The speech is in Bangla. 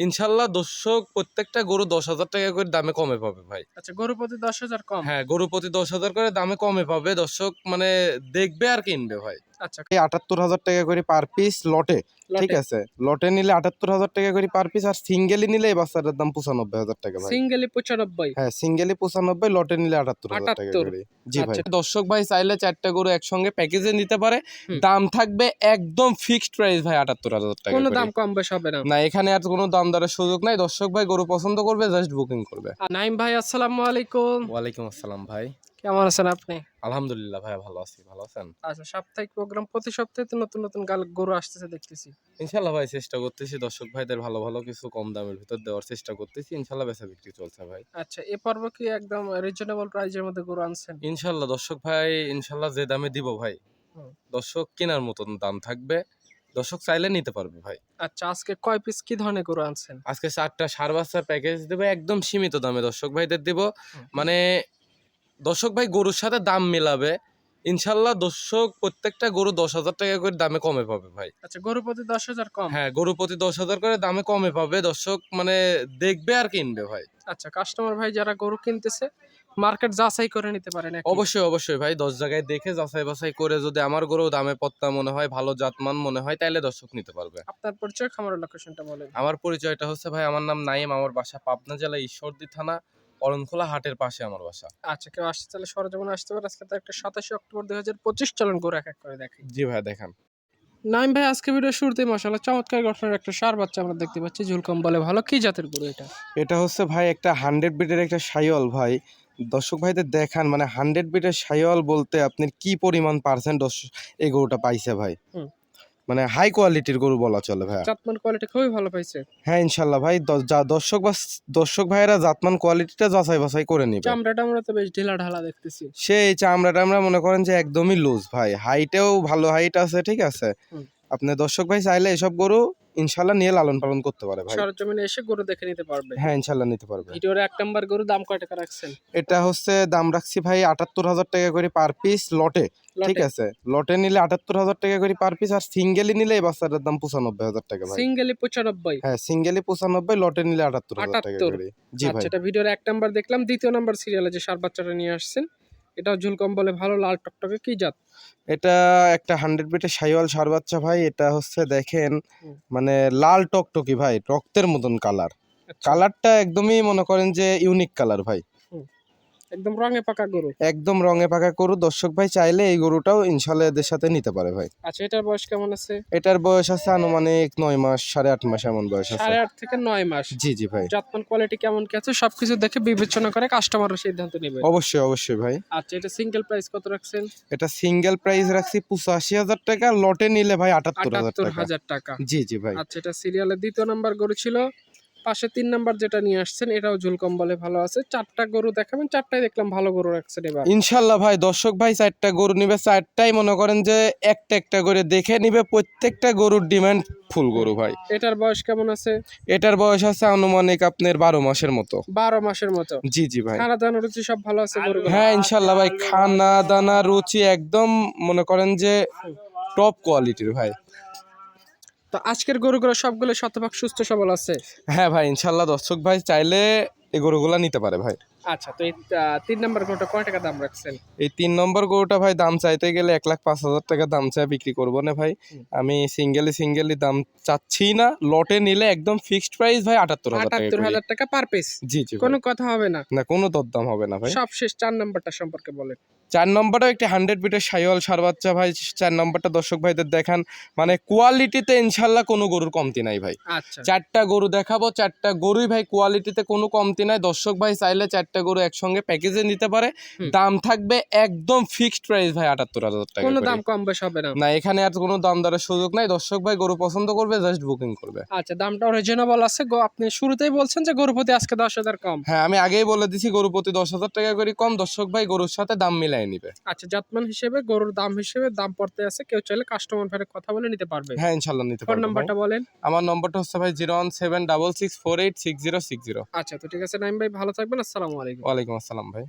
ইনশাল্লাহ দর্শক প্রত্যেকটা গরু দশ হাজার টাকা করে দামে কমে পাবে ভাই। আচ্ছা গরু প্রতি দশ হাজার কম? হ্যাঁ গরু প্রতি দশ হাজার করে দামে কমে পাবে। দর্শক মানে দেখবে আর কিনবে ভাই। আচ্ছা। এই আটাত্তর হাজার টাকা করে পার পিস লটে ঠিক আছে? লটে নিলে আটাত্তর হাজার টাকা করে পার পিস আর সিঙ্গেলি নিলে এই বাচ্চাটার দাম পঁচানব্বই হাজার টাকা ভাই। সিঙ্গেলি পঁচানব্বই। হ্যাঁ সিঙ্গেলি পঁচানব্বই লটে নিলে আটাত্তর হাজার টাকা করে। জি ভাই। আচ্ছা। দর্শক ভাই চাইলে চারটা গরু একসঙ্গে প্যাকেজে নিতে পারে। দাম থাকবে একদম ফিক্সড প্রাইস ভাই আটাত্তর হাজার টাকা কোনো দাম কম বেশ হবে না। না এখানে আর কোনো দাম দরের সুযোগ নাই। দর্শক ভাই গরু পছন্দ করবে জাস্ট বুকিং করবে। নাইম ভাই আসসালামু আলাইকুম। ওয়ালাইকুম আসসালাম ভাই। কেমন আছেন আপনি? আলহামদুলিল্লাহ ভাই ভালো আছি। ভালো আছেন? আচ্ছা সাপ্তাহিক প্রোগ্রাম প্রতি সপ্তাহে তো নতুন নতুন গাল গরু আসতেছে দেখতেছি। ইনশাল্লাহ ভাই চেষ্টা করতেছি। দর্শক ভাইদের ভালো ভালো কিছু কম দামের ভিতর দেওয়ার চেষ্টা করতেছি। ইনশাল্লাহ বেচা বিক্রি চলছে ভাই। আচ্ছা এ পর্ব কি একদম রিজনেবল প্রাইজের মধ্যে গরু আনছেন? ইনশাল্লাহ দর্শক ভাই ইনশাল্লাহ যে দামে দিব ভাই। দর্শক কেনার মতন দাম থাকবে। দর্শক চাইলে নিতে পারবে ভাই। আচ্ছা আজকে কয় পিস কি ধরনের গরু আনছেন? আজকে চারটা সার বাচ্চার প্যাকেজ দেবো। একদম সীমিত দামে দর্শক ভাইদের দিব। মানে দর্শক ভাই গরুর সাথে দাম মেলাবে। ইনশাল্লাহ দর্শক প্রত্যেকটা গরু দশ হাজার টাকা করে দামে কমে পাবে ভাই। আচ্ছা গরু প্রতি দশ হাজার কম? হ্যাঁ গরু প্রতি দশ হাজার করে দামে কমে পাবে। দর্শক মানে দেখবে আর কিনবে ভাই। আচ্ছা কাস্টমার ভাই যারা গরু কিনতেছে মার্কেট যাচাই করে নিতে পারেন অবশ্যই অবশ্যই ভাই দশ জায়গায় দেখে যাচাই বাছাই করে যদি আমার গরু দামে পত্তা মনে হয় ভালো জাতমান মনে হয় তাইলে দর্শক নিতে পারবে। আপনার পরিচয় খামারের লোকেশনটা বলেন। আমার পরিচয়টা হচ্ছে ভাই আমার নাম নাইম আমার বাসা পাবনা জেলা ঈশ্বরদী থানা। অরণখোলা হাটের পাশে আমার বাসা। আচ্ছা কেউ আসতে চাইলে সরজমিনে আসতে পারে। আজকে তো একটা সাতাশে অক্টোবর দুই হাজার পঁচিশ চলন গরু এক এক করে দেখি জি ভাই দেখান। নাইম ভাই আজকে ভিডিও শুরুতে মশালা চমৎকার গঠনের একটা সার বাচ্চা আমরা দেখতে পাচ্ছি। ঝুলকম বলে ভালো কি জাতের গরু এটা? এটা হচ্ছে ভাই একটা হান্ড্রেড বিটের একটা সাইওয়াল ভাই। দর্শক ভাইদের দেখান মানে হান্ড্রেড বিটের সাইওয়াল বলতে আপনি কি পরিমাণ পার্সেন্ট এই গরুটা পাইছে ভাই? হুম। মানে হাই কোয়ালিটির গরু বলা চলে ভাই জাতমান কোয়ালিটি খুবই ভালো পাইছে। হ্যাঁ ইনশাল্লাহ ভাই যা- দর্শক বা দর্শক ভাইরা জাতমান কোয়ালিটিটা যাচাই বাছাই করে নিবে। চামড়া টামড়া তো বেশ ঢিলা ঢালা দেখতেছি। সেই চামড়া টামড়া মনে করেন যে একদমই লুজ ভাই। হাইটেও ভালো হাইট আছে ঠিক আছে। আপনি দর্শক ভাই চাইলে এসব গরু ইনশাল্লাহ নিয়ে লালন পালন করতে পারে ভাই। সরজমিনে এসে গরু দেখে নিতে পারবে। হ্যাঁ ইনশাল্লাহ নিতে পারবে। ভিডিওর এক নাম্বার গরু দাম কয় টাকা রাখছেন? এটা হচ্ছে দাম রাখছি ভাই আটাত্তর হাজার টাকা করে পার পিস লটে ঠিক আছে? লটে নিলে আটাত্তর হাজার টাকা করে পার পিস আর সিঙ্গেলি নিলে এই বাচ্চাটার দাম পঁচানব্বই হাজার টাকা ভাই। সিঙ্গেলি পঁচানব্বই? হ্যাঁ সিঙ্গেলি পঁচানব্বই লটে নিলে আটাত্তর হাজার টাকা করে। জি ভাই। আচ্ছা এটা ভিডিওর এক নাম্বার দেখলাম দ্বিতীয় নাম্বার সিরিয়ালে যে সার বাচ্চাটা নিয়ে আসছেন। এটা ঝুলকম বলে ভালো লাল টকটকে কি জাত? এটা একটা হান্ড্রেড বিটের সাইওয়াল সার বাচ্চা ভাই এটা হচ্ছে দেখেন মানে লাল টকটকি ভাই রক্তের মতন কালার আচ্ছা, কালারটা একদমই মনে করেন যে ইউনিক কালার ভাই। একদম রঙে পাকা গরু? একদম রঙে পাকা গরু। দর্শক ভাই চাইলে এই গরুটাও ইনশাল্লাহ এদের সাথে নিতে পারে ভাই। আচ্ছা এটার বয়স কেমন আছে? এটার বয়স আছে আনুমানিক নয় মাস সাড়ে আট মাস এমন বয়স আছে। সাড়ে আট থেকে নয় মাস। জি জি ভাই। জাতমান কোয়ালিটি কেমন কি আছে সবকিছু দেখে বিবেচনা করে কাস্টমারের সিদ্ধান্ত নেবে। অবশ্যই অবশ্যই ভাই। আচ্ছা এটা সিঙ্গেল প্রাইস কত রাখছেন? এটা সিঙ্গেল প্রাইস রাখছি পঁচাশি হাজার টাকা। লটে নিলে ভাই আটাত্তর হাজার টাকা। জি জি ভাই। আচ্ছা এটা সিরিয়ালের দ্বিতীয় নাম্বার গরু ছিল? পাশে তিন নাম্বার যেটা নিয়ে আসছেন এটাও ঝুলকম কম্বলে ভালো আছে। চারটা গরু দেখাবেন চারটাই দেখলাম ভালো গরু রাখছেন এবার। ইনশাল্লাহ ভাই দর্শক ভাই চারটা গরু নিবে চারটাই মনে করেন যে একটা একটা করে দেখে নিবে প্রত্যেকটা গরুর ডিমান্ড ফুল গরু ভাই। এটার বয়স কেমন আছে? এটার বয়স আছে আনুমানিক আপনার বারো মাসের মতো। বারো মাসের মতো? জি জি ভাই। খানা দানা রুচি সব ভালো আছে গরু হ্যাঁ ইনশাল্লাহ ভাই খানা দানা রুচি একদম মনে করেন যে টপ কোয়ালিটির ভাই। তো আজকের গরুগুলো সবগুলো শতভাগ সুস্থ সবল আছে? হ্যাঁ ভাই ইনশাল্লাহ দর্শক ভাই চাইলে এই গরুগুলা নিতে পারে ভাই। আচ্ছা তো এই তিন নম্বর গরুটা কয় টাকা দাম রাখছেন? এই তিন নম্বর গরুটা ভাই দাম চাইতে গেলে এক লাখ পাঁচ হাজার টাকা দাম চাই বিক্রি করব না ভাই। আমি সিঙ্গেলি সিঙ্গেলি দাম চাচ্ছি না লটে নিলে একদম ফিক্সড প্রাইস ভাই আটাত্তর আটাত্তর হাজার টাকা পার পিস? জি জি কোনো কথা হবে না। না কোনো দরদাম হবে না ভাই। সব শেষ চার নম্বরটা সম্পর্কে বলেন। চার নম্বরটা একটি হান্ড্রেড বিটের সাইওয়াল সার বাচ্চা ভাই চার নম্বরটা দর্শক ভাইদের দেখান। মানে কোয়ালিটিতে ইনশাল্লাহ কোনো গরুর কমতি নাই ভাই। আচ্ছা। চারটা গরু দেখাবো চারটা গরুই ভাই কোয়ালিটিতে কোনো কমতি নাই। দর্শক ভাই চাইলে চারটা গরু একসঙ্গে প্যাকেজে নিতে পারে। দাম থাকবে একদম ফিক্সড প্রাইস ভাই আটাত্তর হাজার টাকা কোনো দাম কম বেশ হবে না। না এখানে আর কোনো দাম দরের সুযোগ নাই। দর্শক ভাই গরু পছন্দ করবে জাস্ট বুকিং করবে। আচ্ছা দামটা রিজনেবল আছে। গো আপনি শুরুতেই বলছেন যে গরু প্রতি আজকে দশ হাজার কম। হ্যাঁ আমি আগেই বলে দিছি গরু প্রতি দশ হাজার টাকা করে কম। দর্শক ভাই গরুর সাথে দাম মিলাই নিবে। আচ্ছা জাতমান হিসেবে গরুর দাম হিসেবে দাম পড়তে আছে। কেউ চাইলে কাস্টমার ভাইয়ের কথা বলে নিতে পারবে। হ্যাঁ ইনশাল্লাহ নিতে পারবে ভাই। নাম্বারটা বলেন। আমার নম্বরটা হচ্ছে ভাই zero one seven double six four eight six zero six zero আচ্ছা তো ঠিক আছে নাইম ভাই ভালো থাকবেন। আসসালামু আলাইকুম। ওয়ালাইকুম আসসালাম ভাই।